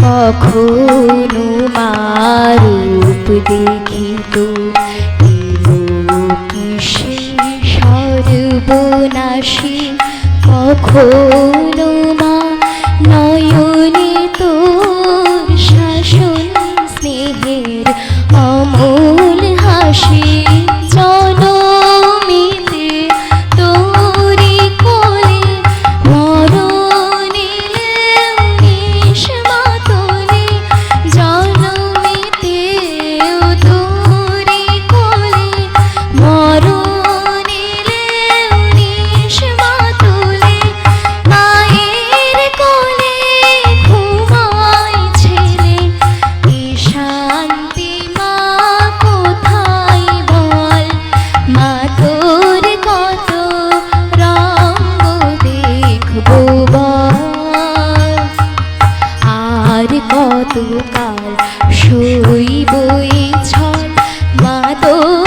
কখনো মারূপ দেখি তো কিসে সর্বনাশী। মা she কত কাল কতকাল সইবই ছড় মাতো